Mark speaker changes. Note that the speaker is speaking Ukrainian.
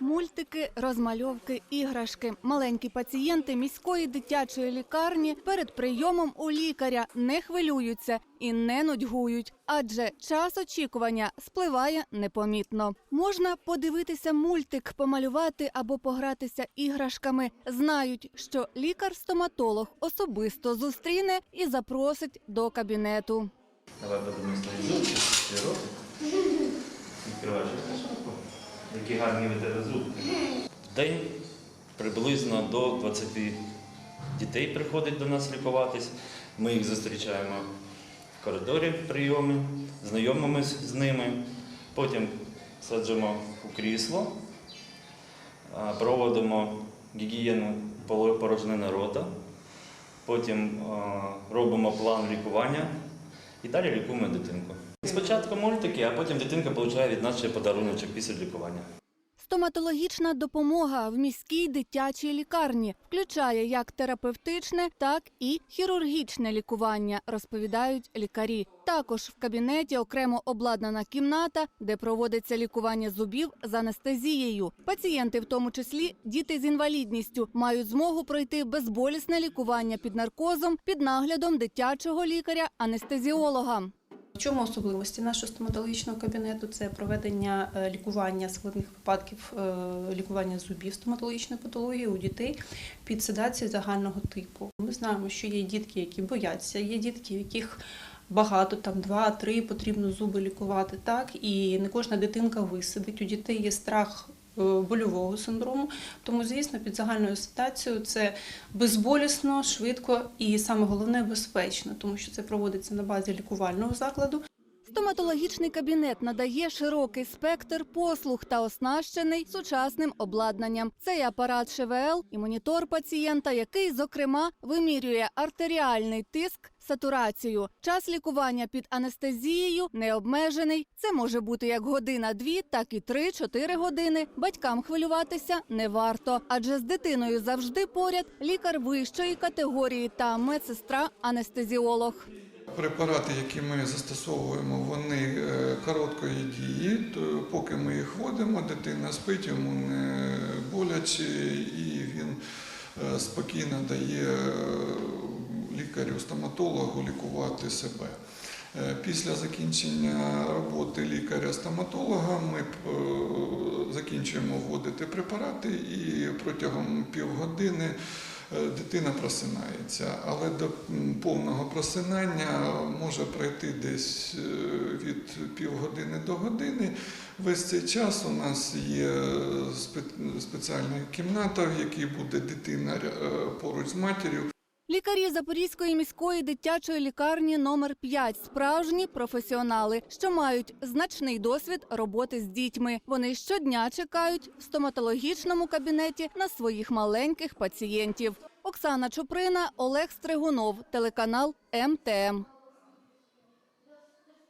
Speaker 1: Мультики, розмальовки, іграшки. Маленькі пацієнти міської дитячої лікарні перед прийомом у лікаря не хвилюються і не нудьгують, адже час очікування спливає непомітно. Можна подивитися мультик, помалювати або погратися іграшками. Знають, що лікар-стоматолог особисто зустріне і запросить до кабінету.
Speaker 2: Давай подивимось на Які гарні тебе зубки. В день приблизно до 20 дітей приходить до нас лікуватись. Ми їх зустрічаємо в коридорі прийоми, знайомимось з ними. Потім саджимо у крісло, проводимо гігієну порожнини рота. Потім робимо план лікування і далі лікуємо дитинку. Спочатку мультики, а потім дитинка отримує від нас ще подаруночок після лікування.
Speaker 1: Стоматологічна допомога в міській дитячій лікарні включає як терапевтичне, так і хірургічне лікування, розповідають лікарі. Також в кабінеті окремо обладнана кімната, де проводиться лікування зубів з анестезією. Пацієнти, в тому числі діти з інвалідністю, мають змогу пройти безболісне лікування під наркозом під наглядом дитячого лікаря-анестезіолога.
Speaker 3: В чому особливості нашого стоматологічного кабінету? Це проведення е, лікування складних випадків е, лікування зубів стоматологічної патології у дітей під седацією загального типу. Ми знаємо, що є дітки, які бояться, є дітки, яких багато, там два-три потрібно зуби лікувати. Так і не кожна дитинка висидить. У дітей є страх. Е, Больового синдрому, тому звісно, під загальною ситуацією це безболісно, швидко і саме головне безпечно, тому що це проводиться на базі лікувального закладу.
Speaker 1: Стоматологічний кабінет надає широкий спектр послуг та оснащений сучасним обладнанням. Це і апарат ШВЛ, і монітор пацієнта, який, зокрема, вимірює артеріальний тиск, сатурацію. Час лікування під анестезією не обмежений. Це може бути як година-дві, так і три-чотири години. Батькам хвилюватися не варто, адже з дитиною завжди поряд лікар вищої категорії та медсестра-анестезіолог.
Speaker 4: Препарати, які ми застосовуємо, вони е, короткої дії. Поки ми їх вводимо, дитина спить, йому не боляче, і він е, спокійно дає е, лікарю-стоматологу лікувати себе. Е, Після закінчення роботи лікаря-стоматолога ми е, закінчуємо вводити препарати і протягом півгодини е, дитина просинається. Але до повного просинання може пройти десь від півгодини до години. Весь цей час у нас є спе- спеціальна кімната, в якій буде дитина поруч з матір'ю.
Speaker 1: Лікарі Запорізької міської дитячої лікарні номер 5 – справжні професіонали, що мають значний досвід роботи з дітьми. Вони щодня чекають в стоматологічному кабінеті на своїх маленьких пацієнтів. Оксана Чуприна, Олег Стригунов, телеканал МТМ.